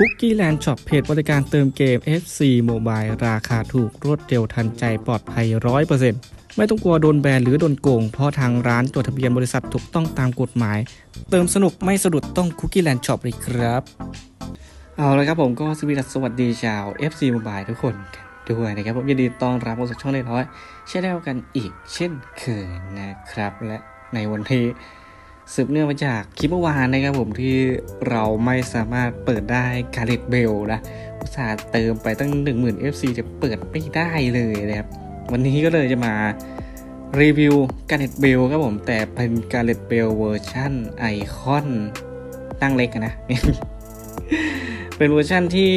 คุกกี้แลนด์ช็อปเพจบริการเติมเกม FC Mobile ราคาถูกรวดเร็วทันใจปลอดภัย 100%ไม่ต้องกลัวโดนแบนหรือโดนโกง เพราะทางร้านจดทะเบียนบริษัทถูกต้องตามกฎหมาย เติมสนุกไม่สะดุดต้องคุกกี้แลนด์ช็อปเลยครับ เอาละครับผมก็สวัสดีสวัสดีชาว FC Mobile ทุกคนกันด้วยนะครับผมยินดีต้อนรับเข้าสู่ช่องเล็กน้อยเช่นเดียวกันอีกเช่นเคยนะครับ และในวันที่ สืบเนื่องมาจากคลิปเมื่อวานนะครับผมที่เราไม่สามารถเปิดได้การเลตเบลนะอุตส่าห์เติมไปตั้ง 10,000 FC จะเปิดไม่ได้เลยนะครับ วันนี้ก็เลยจะมารีวิวการเลตเบลครับผมแต่เป็นการเลตเบลเวอร์ชั่นไอคอนตั้งเล็กนะ เป็นเวอร์ชั่นที่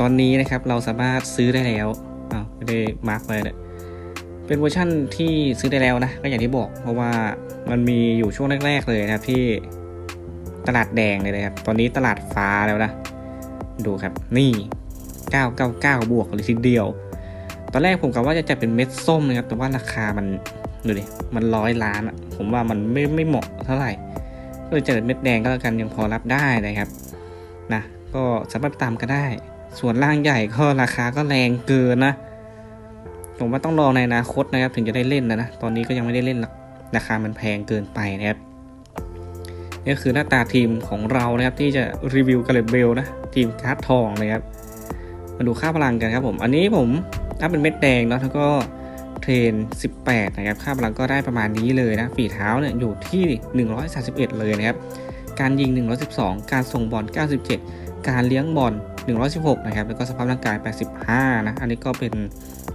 ตอนนี้นะครับเราสามารถซื้อได้แล้วอ้าวไม่ได้มาร์กเลยเนี่ย เป็นเวอร์ชั่นที่ซื้อได้แล้วนะก็อย่างที่บอก เพราะว่ามันมีอยู่ช่วงแรก ๆ เลยนะครับที่ตลาดแดงเลยนะครับ ตอนนี้ตลาดฟ้าแล้วนะ ดูครับนี่ 999 บวกเลยทีเดียว ตอนแรกผมกะว่าจะจัดเป็นเม็ดส้มนะครับ แต่ว่าราคามันดูดิมันร้อยล้านอะผมว่ามันไม่ไม่เหมาะเท่าไหร่ก็เลยจัดเป็นเม็ดแดงก็แล้วกันยังพอรับได้นะครับนะก็สามารถตามก็ได้ ส่วนล่างใหญ่ก็ราคาก็แรงเกินนะ ผมว่าต้องรอในอนาคตนะครับ ถึงจะได้เล่นนะนะ ตอนนี้ก็ยังไม่ได้เล่นหรอกราคามันแพงเกินไปนะครับนี่คือหน้าตาทีมของเรานะครับที่จะรีวิวกาเลตเบลนะทีมการ์ดทองนะครับ มาดูค่าพลังกันครับผม อันนี้ผมถ้าเป็นเม็ดแดงเนาะแล้วก็เทรน 18 นะครับ ค่าพลังก็ได้ประมาณนี้เลยนะ ฝีเท้าเนี่ยอยู่ที่ 131 เลยนะครับ การยิง 112 การส่งบอล 97 การเลี้ยงบอล 116 นะครับ แล้วก็สภาพร่างกาย 85 นะ อันนี้ก็เป็น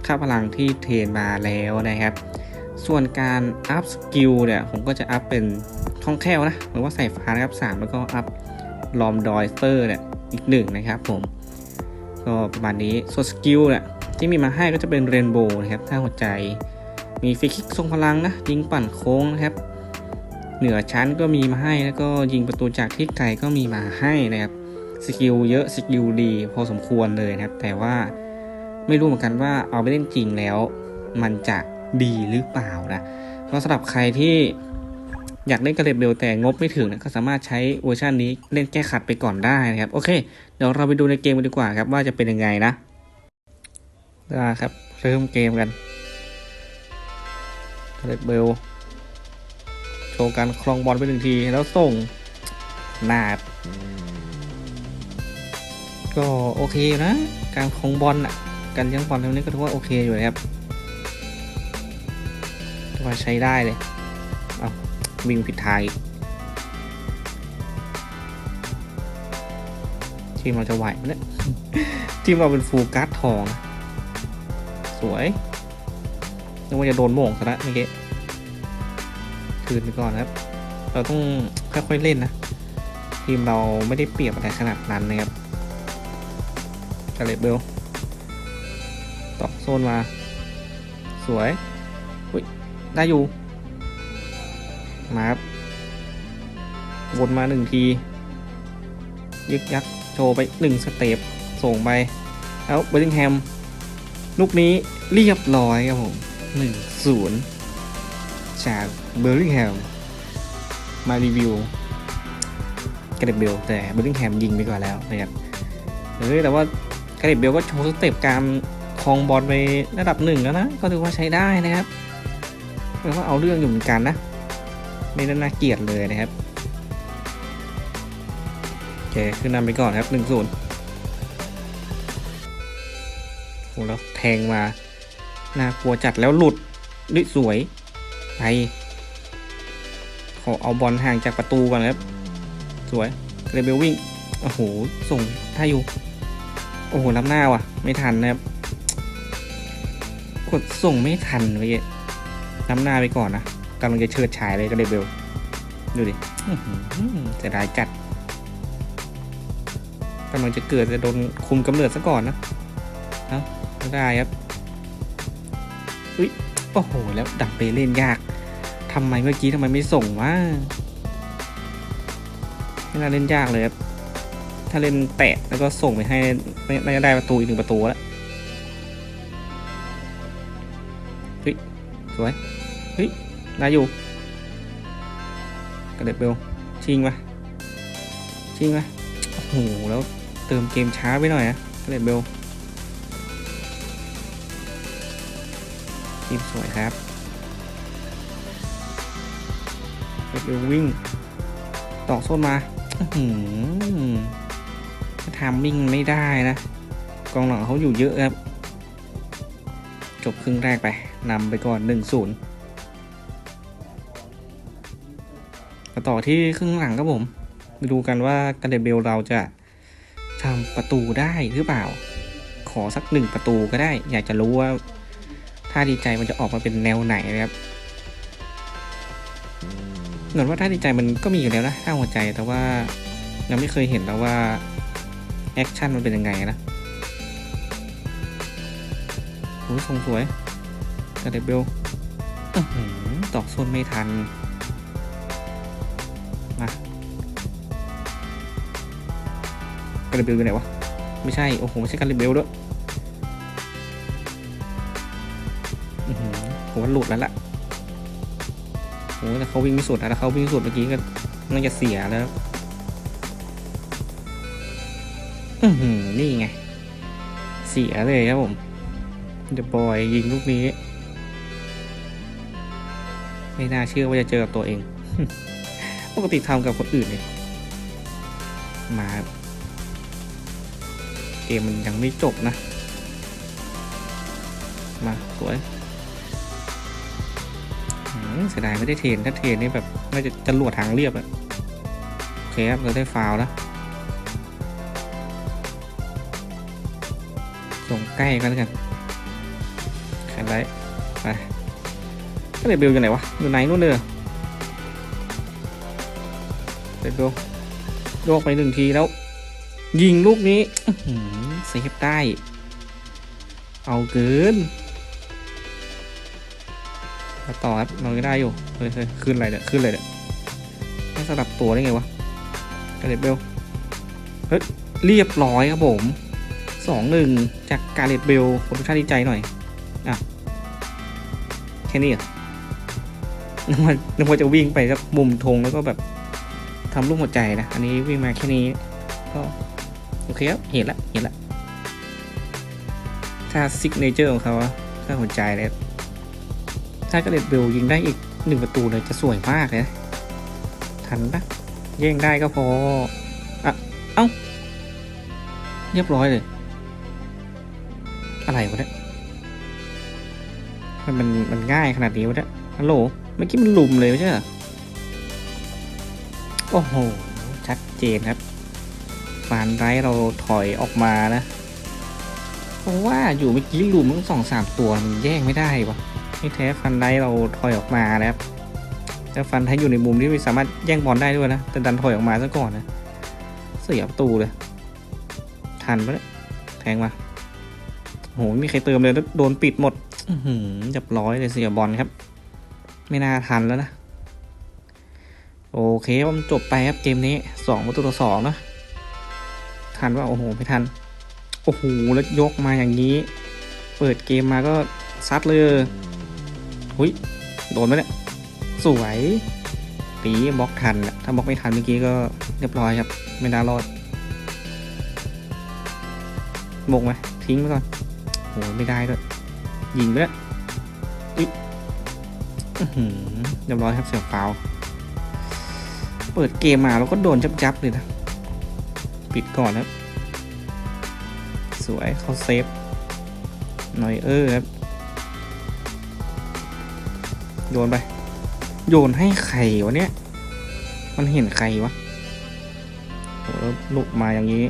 ค่าพลังที่เทรนมาแล้วนะครับ ส่วนการอัพสกิลเนี่ยผมก็จะอัพเป็นคล่องแคล่วนะหรือว่าใส่ฟ้านะครับ 3 แล้วก็อัพลอมดอยสเตอร์เนี่ยอีก 1 นะครับผม ก็ประมาณนี้ส่วนสกิลเนี่ยที่มีมาให้ก็จะเป็นเรนโบว์นะครับ ถ้าหัวใจมีฟรีคิกทรงพลังนะ ยิงปั่นโค้งนะครับ เหนือชั้นก็มีมาให้แล้วก็ยิงประตูจากที่ไกลก็มีมาให้นะครับสกิลเยอะสกิลดีพอสมควรเลยนะครับ แต่ว่า ไม่รู้เหมือนกันว่าเอาไปเล่นจริงแล้ว มันจะดีหรือเปล่านะก็สำหรับใครที่อยากเล่นกระเด็บเร็วแต่งบไม่ถึงนะก็สามารถใช้เวอร์ชันนี้เล่นแก้ขัดไปก่อนได้นะครับ โอเค เดี๋ยวเราไปดูในเกมกันดีกว่าครับว่าจะเป็นยังไงนะได้ครับ เริ่มเกมกันกระเด็บเบลโชว์การครองบอลไปหนึ่งทีแล้วส่งหนาบก็โอเคนะ การครองบอลอะ การเลี้ยงบอลตรงนี้ก็ถือว่าโอเคอยู่นะครับถือว่าใช้ได้เลย เอาวิ่งผิดทางอีกทีมเราจะไหวไหมเนี่ยทีมเราเป็นฟูการ์ดทองนะสวยนึกว่าจะโดนโม่งซะล้วเมื่อกี้คืนไปก่อนครับ เราต้องค่อยๆเล่นนะ ทีมเราไม่ได้เปรียบอะไรขนาดนั้นนะครับกาเลเบล ซนมา สวยอุ้ยได้อยู่ มาครับ วนมาหนึ่งที ยึกยักโชว์ไปหนึ่งสเต็ปส่งไป แล้วเบอร์ลิงแฮม ลูกนี้เรียบร้อยครับผมหนึ่งศูนย์จากเบอร์ลิงแฮม มารีวิวกระเด็บเบลแต่เบอร์ลิงแฮมยิงไปก่อนแล้วนะครับเฮ้ยแต่ว่ากระเด็บเบลก็โชว์สเต็ปการ องบอลไประดับหนึ่งแล้วนะ ก็ถือว่าใช้ได้นะครับแปลว่าเอาเรื่องอยู่เหมือนกันนะ ไม่ได้น่าเกียดเลยนะครับโอเคขึ้นนำไปก่อนครับหนึ่งศูนย์โอ้แล้วแทงมาน่ากลัวจัดแล้วหลุดนี่สวยไปขอเอาบอลห่างจากประตูก่อนครับ สวยเรเบลวิ่งโอ้โหส่งท่าอยู่ โอ้โหล้ำหน้าว่ะ ไม่ทันนะครับ ดส่งไม่ทันเมื่อกี้ล้ำหน้าไปก่อนนะกำลังจะเชิดฉายเลยก็เรเบลดูดิอื้อหือเสียดายจัดกำลังจะเกิดจะโดนคุมกำเนิดซะก่อนนะเอ้าไม่ได้ครับอุ้ยโอ้โห แล้วดักไปเล่นยากทำไมเมื่อกี้ทำไมไม่ส่งวะไม่น่าเล่นยากเลยครับถ้าเล่นแตะแล้วก็ส่งไปให้น่าจะได้ประตูอีกหนึ่งประตูแล้ว สวย เฮ้ย ได้อยู่ กระเด็บเบลชิงมาชิงมาโอ้โห แล้วเติมเกมช้าไปหน่อยนะเลดเบลทีมสวยครับเลดเบลวิ่งตอกโซนมาอื้อหือทำมิ่งไม่ได้นะ กองหลังเขาอยู่เยอะครับ จบครึ่งแรกไป นำไปก่อน 1-0มาต่อที่ครึ่งหลังครับผมดูกันว่ากันเดเบลเราจะทำประตูได้หรือเปล่า ขอสักหนึ่งประตูก็ได้ อยากจะรู้ว่า ถ้าดีใจมันจะออกมาเป็นแนวไหนนะครับเหมือนว่าถ้าดีใจมันก็มีอยู่แล้วนะถ้าหัวใจแต่ว่ายังไม่เคยเห็นแล้วว่าแอคชั่นมันเป็นยังไงนะโอ้ยทรงสวย เดเบลอื้อหือตอกโซนไม่ทัน มาการเบลอยู่ไหนวะ ไม่ใช่ โอ้โห ไม่ใช่การเบลด้วยอื้อหือผมว่าหลุดแล้วล่ะโอ้แต่เขาวิ่งไม่สุดนะแล้วเขาวิ่งสุดเมื่อกี้ก็น่าจะเสียแล้วอือหือนี่ไง เสียเลยครับผมเดอะบอยยิงลูกนี้ ไม่น่าเชื่อว่าจะเจอกับตัวเอง ปกติทำกับคนอื่นเลยมาเกมมันยังไม่จบนะ มาสวยอืมเสียดายไม่ได้เทนถ้าเทนนี่แบบน่าจะจะหลวดทางเรียบอะโอเคครับเราได้ฟาวแล้วส่งใกล้กันแล้วกันแข่ไรไป ก็เลยเบลอยู่ไหนวะ อยู่ไหนนู่นเลยเหรอเดี๋ยวโยกไปหนึ่งทีแล้ว ยิงลูกนี้เซฟได้ เอาเกินมาต่อครับเราก็ได้อยู่เฮ้ยเขึ้นอะไรเนี่ยขึ้นอะไรเนี่ยไม่สลับตัวได้ไงวะกาเลตเบลเฮ้ยเรียบร้อยครับผมสองหนึ่งจากกาเลตเบลคนทุกท่านดีใจหน่อยอะแค่นี้เหรอ นึกว่านึกว่าจะวิ่งไปสักมุมธงแล้วก็แบบทำรูปหัวใจนะ อันนี้วิ่งมาแค่นี้ก็โอเคครับ เห็นละเห็นละถ้าซิกเนเจอร์ของเขาถ้าหัวใจเลยถ้ากระเด็ดเบลยิงได้อีกหนึ่งประตูเลยจะสวยมากเลยทันปะแย่งได้ก็พออะเอ้า เรียบร้อยเลย อะไรวะเนี่ยมันมันมันง่ายขนาดนี้วะเนี่ยฮัลโหล เมื่อกี้มันหลุมเลยไม่ใช่หรอ โอ้โห ชัดเจนครับฟานไรเราถอยออกมานะ เพราะว่าอยู่เมื่อกี้หลุมทั้งสองสามตัวมันแย่งไม่ได้วะไม่แท้ฟันไรเราถอยออกมานะครับแต่ฟันไทยอยู่ในมุมที่ไม่สามารถแย่งบอลได้ด้วยนะ แต่ดันถอยออกมาซะก่อนนะ เสียประตูเลย ทันปะเนี่ยแทงมาโหไม่มีใครเติมเลยแล้วโดนปิดหมด อือหือจับร้อยเลยเสียบอลครับ ไม่น่าทันแล้วนะ โอเคผมจบไปครับเกมนี้สองประตูต่อสองนะ ทันว่าโอ้โหไม่ทัน โอ้โหแล้วยกมาอย่างนี้ เปิดเกมมาก็ซัดเลยหุยโดนไหมเนี่ย สวยตีบล็อกทันอะถ้าบล็อกไม่ทันเมื่อกี้ก็เรียบร้อยครับ ไม่น่ารอดบกไหมทิ้งไปก่อนโอ้โหไม่ได้ด้วยยิงไปแล้วอุ๊ย เรียบร้อยครับเสียฟาวล์เปิดเกมมาแล้วก็โดนจับๆเลยนะ ปิดก่อนครับ สวยเขาเซฟหน่อยเออครับ โยนไป โยนให้ใครวะเนี่ย มันเห็นใครวะโหลุกมาอย่างนี้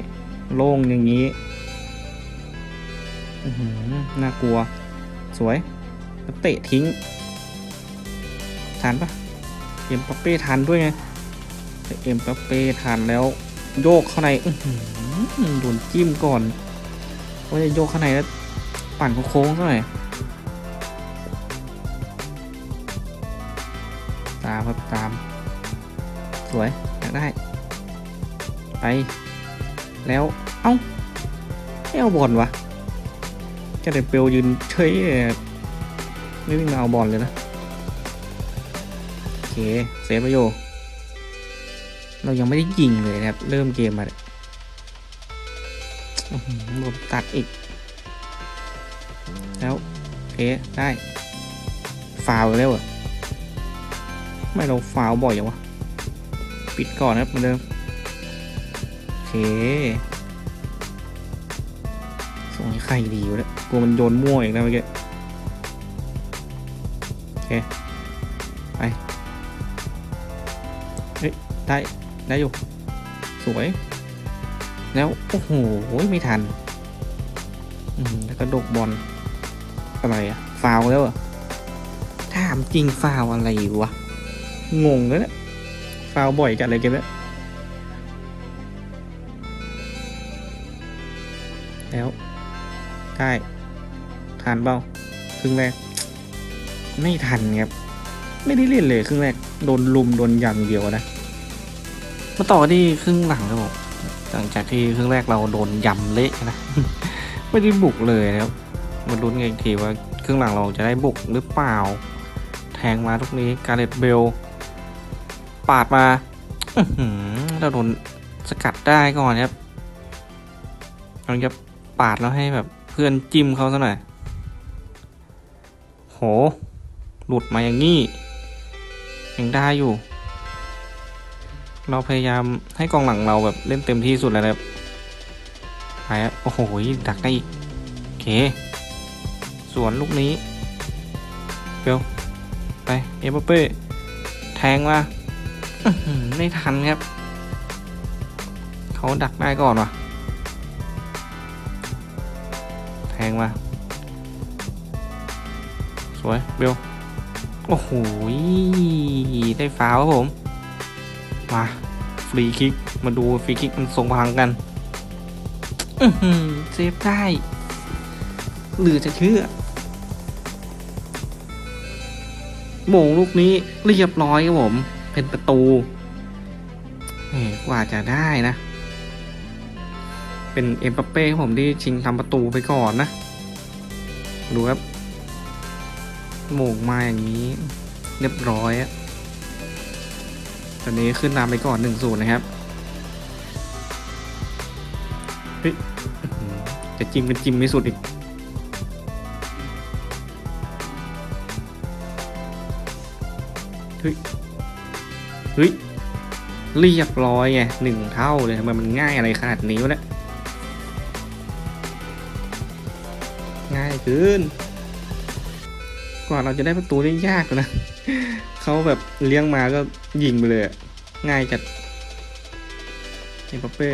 โล่งอย่างนี้อือหือน่ากลัว สวยแล้วเตะทิ้ง ทันปะเอ็มปัปเป้ทันด้วยไงเอ็มปัปเป้ทันแล้ว โยกเข้าในอืโดนจิ้มก่อนว่าจะโยกเข้าในแล้วปั่นโค้งๆหน่อยตามครับตาม สวยอยากได้ ไป แล้ว เอ้าไม่เอาบอลวะแค่แต่เปลยืนเฉยไม่วิ่งมาเอาบอลเลยนะ เคเซฟไปโยเรายังไม่ได้ยิงเลยนะครับ เริ่มเกมมาเนี่ยอื้อหือโดตัดอีก แล้วโอเคได้ฟาวแล้วเหรอไม่เราฟาวบ่อยอย่างวะ ปิดก่อนนะครับเหมือนเดิม โอเค ส่งให้ใครดีวะเนี่ยกลัวมันโยนมั่วอีกนะเมื่อกี้โอเค ได้ได้อยู่สวย แล้วโอ้โหไม่ทัน อืมแล้วก็ดกบอลอะไรอะฟาวแล้วอะถามจริงฟาวอะไรวะงงแล้วเนี่ยฟาวบ่อยกันอะไรกันเนี่ยแล้วได้ทันเปล่าครึ่งแรก ไม่ทันครับ ไม่ได้เล่นเลยครึ่งแรก โดนลุมโดนยำเดียวนะ มาต่อที่ครึ่งหลังครับผมหลังจากที่ครึ่งแรกเราโดนยำเละนะ ไม่ได้บุกเลยนะครับมาลุ้นกันอีกทีว่าครึ่งหลังเราจะได้บุกหรือเปล่า แทงมาทุกนี้การเลตเบล ปาดมาเราโดนสกัดได้ก่อนครับเราจะปาดแล้วให้แบบเพื่อนจิ้มเขาซะหน่อยโห หลุดมาอย่างนี้ยังได้อยู่ เราพยายามให้กองหลังเราแบบเล่นเต็มที่สุดแล้วนะครับไปอะโอ้โหดักได้อีกโอเค สวนลูกนี้เปียวไป เอ็มบัปเป้แทงมาไม่ทันครับ เขาดักได้ก่อนว่ะแทงมา สวยเบลโอ้โห ได้ฟาวครับผม มาฟรีคิกมาดูฟรีคิกมันทรงพลังกันอือหือเซฟได้หรือจะเชื่อโมงลูกนี้เรียบร้อยครับผม เป็นประตูแหมกว่าจะได้นะ เป็นเอ็มบัปเป้ครับผมที่ชิงทำประตูไปก่อนนะ ดูครับโมงมาอย่างนี้ เรียบร้อยอะ ตอนนี้ขึ้นนำไปก่อนหนึ่งศูนย์นะครับเฮ้ยจะจิ้มกันจิ้มไม่สุดอีก เฮ้ย เฮ้ย เรียบร้อยไงหนึ่งเท่าเลยทำไมมันง่ายอะไรขนาดนี้วะเนี่ย ง่ายเกินกว่าเราจะได้ประตูได้ยากนะ เขาแบบเลี้ยงมาก็ยิงไปเลย ง่ายจัดเอ็มบัปเป้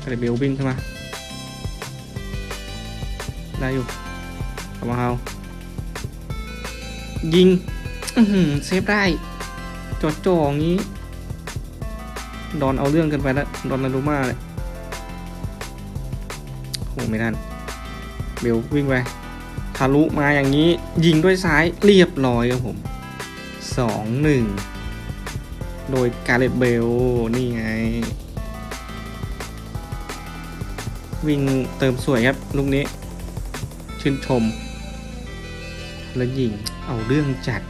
อะไรเบลวิ่งเข้ามา ได้อยู่กลับมาเฮายิงเซฟได้จอดจ่องี้ ดอนเอาเรื่องกันไปแล้ว ดอนนารุมาเลยโหไม่ทันเบลวิ่งไป ทะลุมาอย่างนี้ยิงด้วยซ้ายเรียบร้อยครับผมสองหนึ่งโดยกาเลตเบลนี่ไง วิ่งเติมสวยครับลูกนี้ ชื่นชม แล้วยิงเอาเรื่องจัด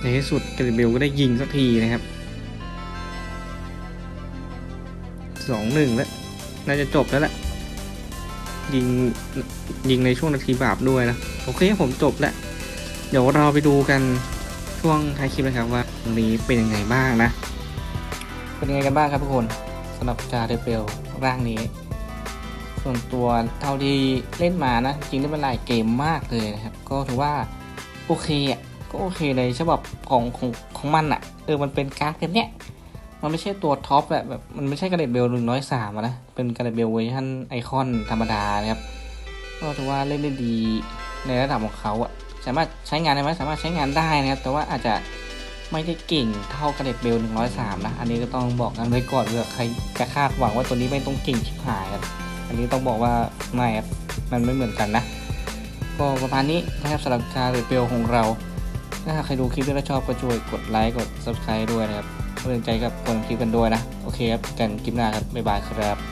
ในที่สุดกาเลิเบลก็ได้ยิงสักทีนะครับสองหนึ่งแล้ว น่าจะจบแล้วแหละ ยิงยิงในช่วงนาทีบาปด้วยนะ โอเคผมจบแล้วเดี๋ยวเราไปดูกันช่วงท้ายคลิปนะครับว่าตรงนี้เป็นยังไงบ้างนะ เป็นยังไงกันบ้างครับทุกคนสำหรับจาเดเบลร่างนี้ ส่วนตัวเท่าที่เล่นมานะ จริงๆเล่นหลายเกมมากเลยนะครับ ก็ถือว่าโอเคอะก็โอเคในฉบับของของของมันอะเออมันเป็นการ์ดแบบเนี้ย มันไม่ใช่ตัวท็อปแบบแบบมันไม่ใช่กระเด็ดเบลหนึ่งร้อยสามนะ เป็นกระเด็ดเบลเวอร์ชันไอคอนธรรมดานะครับก็ถือว่าเล่นได้ดีในระดับของเขาอะสามารถใช้งานได้ไหมสามารถใช้งานได้นะครับ แต่ว่าอาจจะไม่ได้เก่งเท่ากระเด็ดเบลหนึ่งร้อยสามนะ อันนี้ก็ต้องบอกกันไว้ก่อนเผื่อใครจะคาดหวังว่าตัวนี้ไม่ต้องเก่งชิบหายครับอันนี้ต้องบอกว่าไม่ครับมันไม่เหมือนกันนะก็ประมาณนี้นะครับสำหรับการรีวิวของเราถ้าใครดูคลิปแล้วชอบก็ช่วยกดไลค์กด subscribe ด้วยนะครับ เพื่อนใจกับคนคลิปกันด้วยนะ โอเคครับ กันคลิปหน้าครับ บ๊ายบายครับ